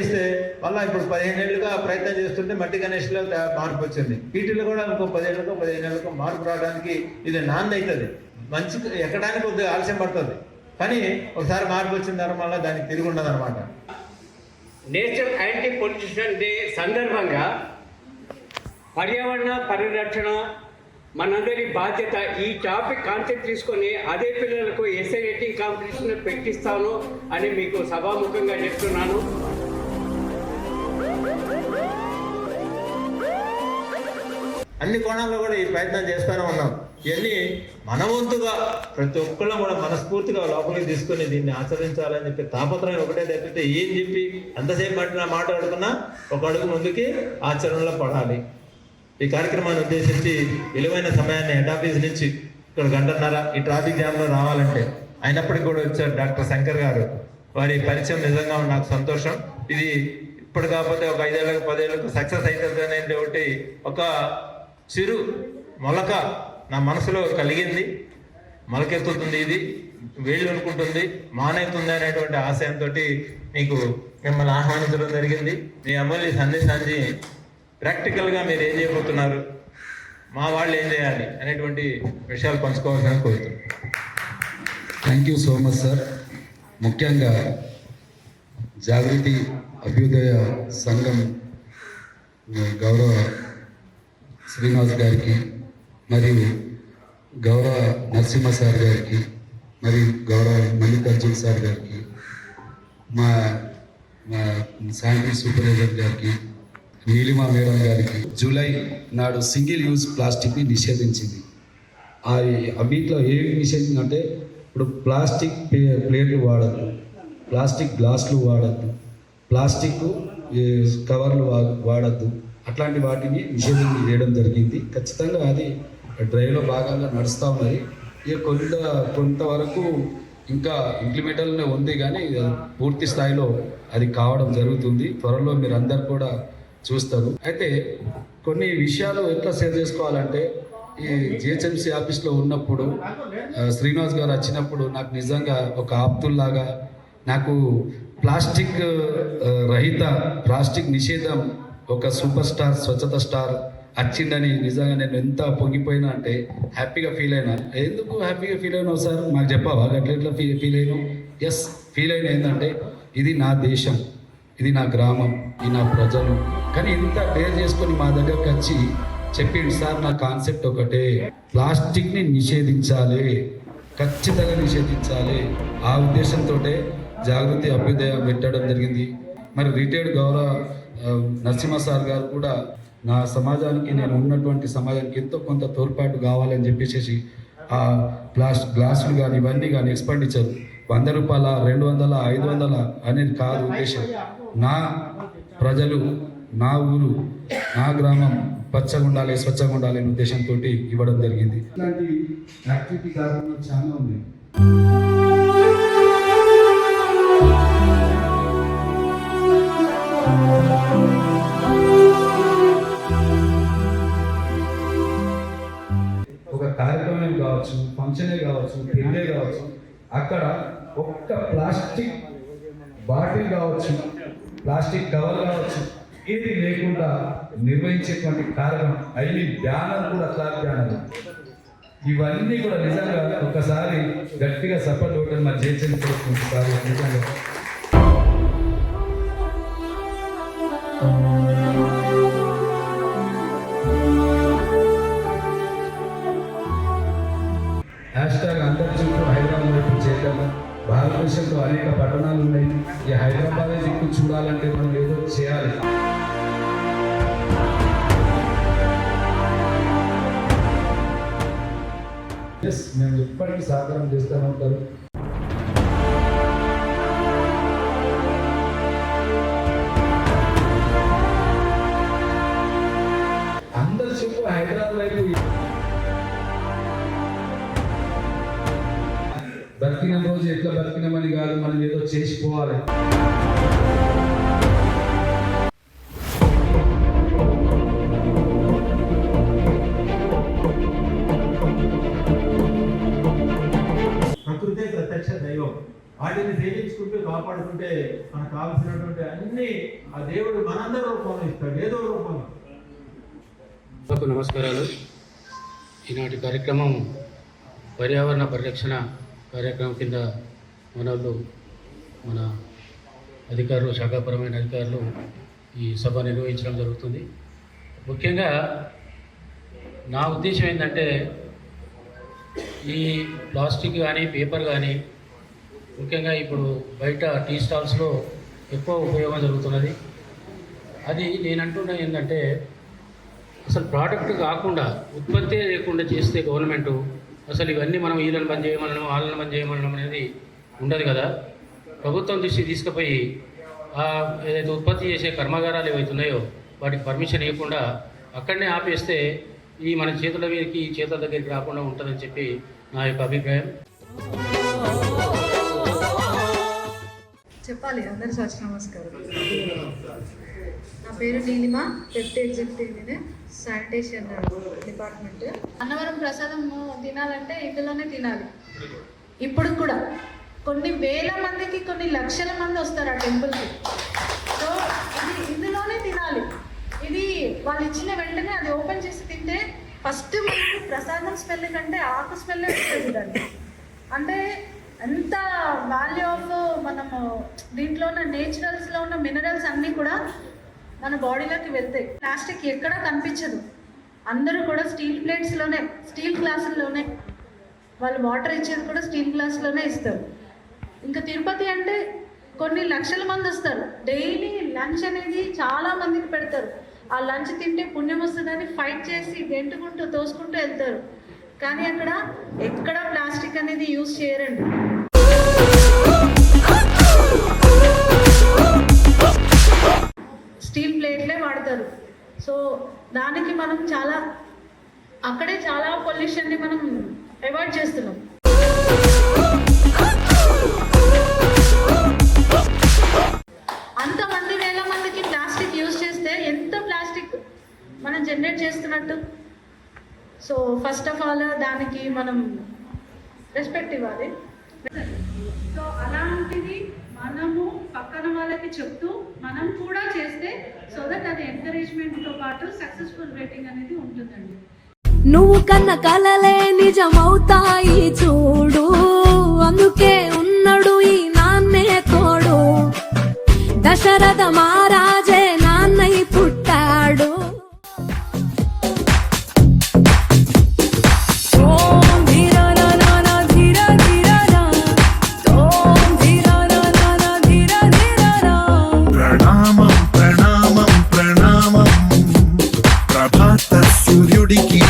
Subsidy మళ్ళీ ఇప్పుడు పదిహేను ఏళ్ళుగా ప్రయత్నం చేస్తుంటే మట్టి గణేష్లో మార్పు వచ్చింది. వీటిలో కూడా ఇంకో పదిహేళ్ళకో పదిహేను ఏళ్ళకో మార్పు రావడానికి ఇది నాంది అవుతుంది మంచి ఎక్కడానికి కొద్దిగా ఆలస్యం పడుతుంది. కానీ ఒకసారి మార్పు వచ్చిన తర్వాత మళ్ళీ దానికి తిరిగి ఉండదు అనమాట నేషనల్ యాంటీ పొల్యూషన్ డే సందర్భంగా పర్యావరణ పరిరక్షణ మనందరి బాధ్యత ఈ టాపిక్ కాన్సెప్ట్ తీసుకొని అదే పిల్లలకు ఎస్ఐ రేటింగ్ కాంపిటీషన్ పెట్టిస్తాను అని మీకు సభాముఖంగా చెప్తున్నాను. అన్ని కోణాల్లో కూడా ఈ ప్రయత్నం చేస్తూనే ఉన్నాం. ఇవన్నీ మన వంతుగా ప్రతి ఒక్కళ్ళం కూడా మనస్ఫూర్తిగా లోపలికి తీసుకొని దీన్ని ఆచరించాలని చెప్పి తాపత్రయం ఒకటే తప్పితే ఏం చెప్పి ఎంతసేపు మాట్లాడినా మాట్లాడుకున్నా ఒక అడుగు ముందుకి ఆచరణలో పడాలి. ఈ కార్యక్రమాన్ని ఉద్దేశించి విలువైన సమయాన్ని హెడ్ ఆఫీస్ నుంచి ఇక్కడ గంటన్నర ఈ ట్రాఫిక్ జామ్లో రావాలంటే అయినప్పటికీ కూడా వచ్చారు డాక్టర్ శంకర్ గారు. వారి పరిచయం నిజంగా నాకు సంతోషం. ఇది ఇప్పుడు కాకపోతే ఒక ఐదేళ్ళకు పదేళ్ళకు సక్సెస్ అవుతుంది అనేది ఒకటి ఒక చిరు మొలక నా మనసులో కలిగింది. మొలకెత్తుతుంది ఇది వేళ్ళు అనుకుంటుంది మానవుతుంది అనేటువంటి ఆశయంతో మీకు మిమ్మల్ని ఆహ్వానించడం జరిగింది. మీ అమూల్య సందేశాన్ని ప్రాక్టికల్గా మీరు ఏం చేయబోతున్నారు? మా వాళ్ళు ఏం చేయాలి అనేటువంటి విషయాలు పంచుకోవాల్సిన కోరుతున్నాను. Thank you so much sir ముఖ్యంగా జాగృతి అభ్యుదయ సంఘం గౌరవ శ్రీనివాస్ గారికి మరియు గౌరవ నరసింహ సార్ గారికి మరియు గౌరవ మల్లికార్జున్ సార్ గారికి మా మా శాంతి సూపర్వైజర్ గారికి నీలిమా మేడం గారికి. జూలై నాడు సింగిల్ యూజ్ ప్లాస్టిక్ని నిషేధించింది. ఆ వీటిలో ఏమి నిషేధిందంటే ఇప్పుడు ప్లాస్టిక్ ప్లే- ప్లేట్లు వాడద్దు ప్లాస్టిక్ గ్లాసులు వాడద్దు ప్లాస్టిక్ కవర్లు వా- వాడద్దు అట్లాంటి వాటిని నిషేధం చేయడం జరిగింది. ఖచ్చితంగా అది డ్రైవ్లో భాగంగా నడుస్తూ ఉన్నది. ఇక కొంత కొంతవరకు ఇంకా ఇంప్లిమెంటల్నే ఉంది కానీ పూర్తి స్థాయిలో అది కావడం జరుగుతుంది. త్వరలో మీరు అందరు కూడా చూస్తారు. అయితే కొన్ని విషయాలు ఎట్లా సేవ్ చేసుకోవాలంటే ఈ జిహెచ్ఎంసీ ఆఫీస్లో ఉన్నప్పుడు శ్రీనివాస్ గారు వచ్చినప్పుడు నాకు నిజంగా ఒక ఆప్తుల్లాగా నాకు ప్లాస్టిక్ రహిత ప్లాస్టిక్ నిషేధం ఒక సూపర్ స్టార్ స్వచ్ఛత స్టార్ వచ్చిందని నిజంగా నేను ఎంత పొంగిపోయినా అంటే హ్యాపీగా ఫీల్ అయినా. ఎందుకు హ్యాపీగా ఫీల్ అయినావు సార్? మాకు చెప్పావా? అట్లా ఎట్లా ఫీ ఫీల్ అయినావు? ఎస్ ఫీల్ అయిన ఏంటంటే ఇది నా దేశం ఇది నా గ్రామం ఇది నా ప్రజలు. కానీ ఇంత పేరు చేసుకొని మా దగ్గరకు వచ్చి చెప్పిండు సార్ నా కాన్సెప్ట్ ఒకటే. ప్లాస్టిక్ని నిషేధించాలి. ఖచ్చితంగా నిషేధించాలి. ఆ ఉద్దేశంతో జాగృతి అభ్యుదయం పెట్టడం జరిగింది. మరి రిటైర్డ్ గౌరవ నరసింహ సార్ గారు కూడా నా సమాజానికి నేను ఉన్నటువంటి సమాజానికి ఎంతో కొంత తోడ్పాటు కావాలని చెప్పేసి ఆ ప్లాస్ గ్లాసులు కానీ ఇవన్నీ కానీ ఎక్స్పెండిచర్ వంద రూపాయల రెండు వందల ఐదు వందల అనేది కాదు ఉద్దేశం. నా ప్రజలు నా ఊరు నా గ్రామం పచ్చగా ఉండాలి స్వచ్ఛంగా ఉండాలి అనే ఉద్దేశంతో ఇవ్వడం జరిగింది. యాక్టివిటీ కాకుండా చాలా ఉంది అక్కడ ఒక్క ప్లాస్టిక్ బాటిల్ కావచ్చు ప్లాస్టిక్ కవర్ కావచ్చు ఏది లేకుండా నిర్వహించేటువంటి కారణం అవి బ్యానర్ కూడా అట్లా బ్యానర్ ఇవన్నీ కూడా నిజంగా ఒకసారి గట్టిగా సపోర్ట్ ఇవ్వడం మా జేచని సార్ నిజంగా. హ్యాష్ ట్యాగ్ అందరి చుట్టూ హైదరాబాద్ భారతదేశంలో అనేక పట్టణాలు ఉన్నాయి. ఈ హైదరాబాద్ దిక్కు చూడాలంటే మనం ఏదో చేయాలి. ఎస్ మేము ఎప్పటికీ సహకారం చేస్తూనే ఉంటారు బతికిన రోజు ఎట్లా బతికినామని కాదు మనం ఏదో చేసిపోవాలి. ప్రకృతే ప్రత్యక్ష దైవం. వాటిని తేలించుకుంటూ కాపాడుకుంటే మనకు కావలసినటువంటి అన్ని ఆ దేవుడు మనందరి రూపంలో ఇస్తాడు. ఏదో రూపంలో. నమస్కారాలు. ఈనాటి కార్యక్రమం పర్యావరణ పరిరక్షణ కార్యక్రమం కింద మన మన అధికారులు శాఖాపరమైన అధికారులు ఈ సభ నిర్వహించడం జరుగుతుంది. ముఖ్యంగా నా ఉద్దేశం ఏంటంటే ఈ ప్లాస్టిక్ కానీ పేపర్ కానీ ముఖ్యంగా ఇప్పుడు బయట టీ స్టాల్స్లో ఎక్కువ ఉపయోగం జరుగుతున్నది. అది నేను అంటున్నా ఏంటంటే అసలు ప్రోడక్ట్ కాకుండా ఉత్పత్తి లేకుండా చేస్తే గవర్నమెంట్ అసలు ఇవన్నీ మనం వీళ్ళని బంద్ చేయమనడం వాళ్ళని బంద్ చేయమనడం అనేది ఉండదు కదా. ప్రభుత్వం దృష్టి తీసుకుపోయి ఏదైతే ఉత్పత్తి చేసే కర్మాగారాలు ఏవైతే ఉన్నాయో వాటికి పర్మిషన్ ఇవ్వకుండా అక్కడనే ఆపేస్తే ఈ మన చేతుల మీదకి ఈ చేతుల దగ్గరికి రాకుండా ఉంటుందని చెప్పి నా యొక్క అభిప్రాయం. చెప్పాలి. అందరి సాక్షి నమస్కారం. నా పేరు Neelima deputy executive sanitation department Annavaram ప్రసాదం తినాలంటే ఇందులోనే తినాలి. ఇప్పుడు కూడా కొన్ని వేల మందికి కొన్ని లక్షల మంది వస్తారు ఆ టెంపుల్కి సో ఇది ఇందులోనే తినాలి. ఇది వాళ్ళు ఇచ్చిన వెంటనే అది ఓపెన్ చేసి తింటే ఫస్ట్ మనకి ప్రసాదం స్మెల్ కంటే ఆకు స్మెల్ వస్తుంది దాన్ని అంటే ఎంత వాల్యూ ఆఫ్ మనము దీంట్లో ఉన్న నేచురల్స్లో ఉన్న మినరల్స్ అన్నీ కూడా మన బాడీలోకి వెళ్తాయి. ప్లాస్టిక్ ఎక్కడా కనిపించదు. అందరూ కూడా స్టీల్ ప్లేట్స్లోనే స్టీల్ గ్లాసుల్లోనే వాళ్ళు వాటర్ ఇచ్చేది కూడా స్టీల్ గ్లాస్లోనే ఇస్తారు. ఇంకా తిరుపతి అంటే కొన్ని లక్షల మంది వస్తారు. డైలీ లంచ్ అనేది చాలా మందికి పెడతారు. ఆ లంచ్ తింటే పుణ్యం వస్తుందని ఫైట్ చేసి గెంటుకుంటూ తోసుకుంటూ వెళ్తారు. కానీ అక్కడ ఎక్కడ ప్లాస్టిక్ అనేది యూజ్ చేయరండి. స్టీల్ ప్లేట్లే వాడతారు. సో దానికి మనం చాలా అక్కడే చాలా పొల్యూషన్ని మనం అవాయిడ్ చేస్తున్నాం. అంతమంది వేల మందికి ప్లాస్టిక్ యూజ్ చేస్తే ఎంత ప్లాస్టిక్ మనం జనరేట్ చేస్తున్నట్టు? సో ఫస్ట్ ఆఫ్ ఆల్ దానికి మనం రెస్పెక్ట్ ఇవ్వాలి. సో అలాంటిది మనము పక్కన వాళ్ళకి చెప్తూ మనం కూడా చేస్తే సో దట్ అది ఎంకరేజ్మెంట్తో పాటు సక్సెస్ఫుల్ రేటింగ్ అనేది ఉంటుందండి. నువ్వు కన్న కలలే నిజమవుతాయి చూడు. అందుకే ఉన్నాడు ఈ నాన్నే తోడు. Dasharatha మహారాజే pretty.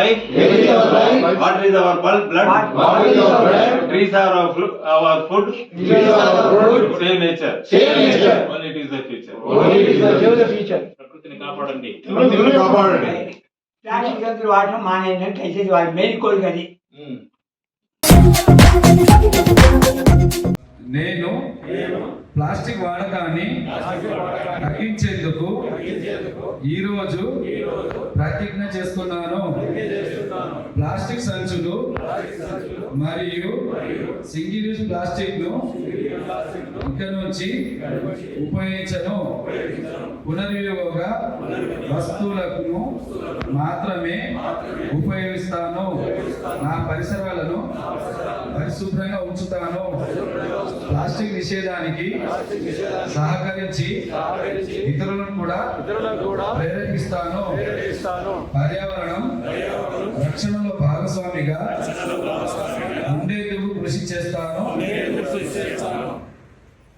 Life. Air is our life. Water is our blood. Blood. Water is our blood. Trees are our, flu- our food. Trees are our food. Same nature. Same nature. Only it is the future. Only it is the future. ప్రకృతిని కాపాడండి ప్రకృతిని కాపాడండి plastic సంచులు వాడటం మానేయండి దయచేసి వాళ్ళు మేలుకోరు కానీ నేను ప్లాస్టిక్ వాడకాన్ని తగ్గించేందుకు ఈరోజు ప్రతిజ్ఞ చేస్తున్నాను. ప్లాస్టిక్ సంచులు మరియు సింగిల్ యూజ్ ప్లాస్టిక్ను ఇక నుంచి ఉపయోగించను. పునర్వినియోగ వస్తువులను మాత్రమే ఉపయోగిస్తాను. నా పరిసరాలను పరిశుభ్రంగా ఉంచుతాను. ప్లాస్టిక్ నిషేధానికి సహకరించి ఇతరులను కూడా ప్రేరేపిస్తాను. పర్యావరణం రక్షణలో భాగస్వామిగా ఉండేందుకు కృషి చేస్తాను.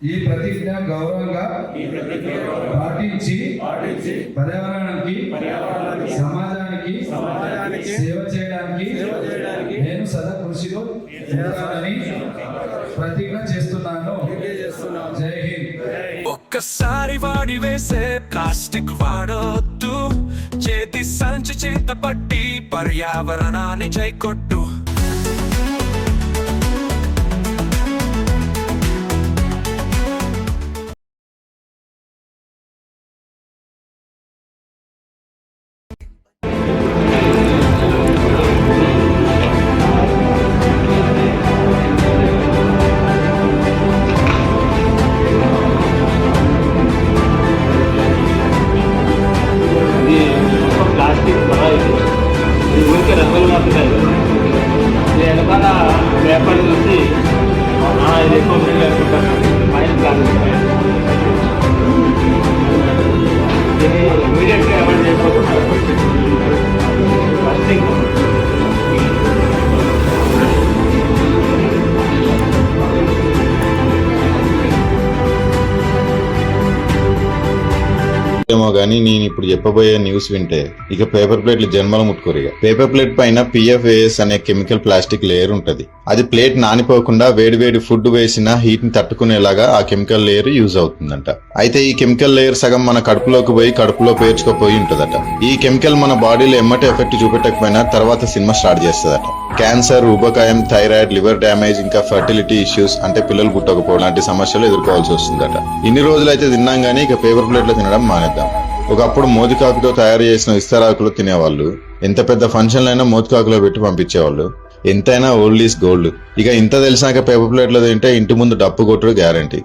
ఈ ప్రతిజ్ఞ గౌరవంగా పాటించి పర్యావరణానికి సమాజానికి సేవ చేయడానికి నేను సదా కృషిలో ఉంటానని ప్రతిజ్ఞ హింద్ ఒక్కసారి వాడి వేసే ప్లాస్టిక్ వాడొద్దు. చేతి సంచి చేత పట్టి పర్యావరణాన్ని చైకొట్టు కానీ నేను ఇప్పుడు చెప్పబోయే న్యూస్ వింటే ఇక పేపర్ ప్లేట్లు జన్మలు ముట్టుకోరు పేపర్ ప్లేట్ పైన పిఎఫ్ఏఎస్ అనే కెమికల్ ప్లాస్టిక్ లేయర్ ఉంటది. అది ప్లేట్ నానిపోకుండా వేడి వేడి ఫుడ్ వేసిన హీట్ని తట్టుకునేలాగా ఆ కెమికల్ లేయర్ యూజ్ అవుతుందంట. అయితే ఈ కెమికల్ లేయర్ సగం మన కడుపులోకి పోయి కడుపులో పేర్చుకుపోయి ఉంటదట. ఈ కెమికల్ మన బాడీలో ఎమ్మటి ఎఫెక్ట్ చూపెట్టకపోయినా తర్వాత సినిమా స్టార్ట్ చేస్తుందట. క్యాన్సర్ ఉబకాయం థైరాయిడ్ లివర్ డ్యామేజ్ ఇంకా ఫర్టిలిటీ ఇష్యూస్ అంటే పిల్లలు పుట్టకపోవడం లాంటి సమస్యలు ఎదుర్కోవాల్సి వస్తుందట. ఇన్ని రోజులైతే తిన్నాం గానీ ఇక పేపర్ ప్లేట్లో తినడం మానేద్దాం. ఒకప్పుడు మోతికాకుతో తయారు చేసిన ఇస్తరాకులు తినేవాళ్ళు. ఎంత పెద్ద ఫంక్షన్లైనా మోతికాకులో పెట్టి పంపించేవాళ్ళు. ఎంతైనా ఓల్డ్ ఈస్ గోల్డ్. ఇక ఇంత తెలిసినాక పేపర్ ప్లేట్లో తింటే ఇంటి ముందు డప్పు కొట్టుడు గ్యారంటీ.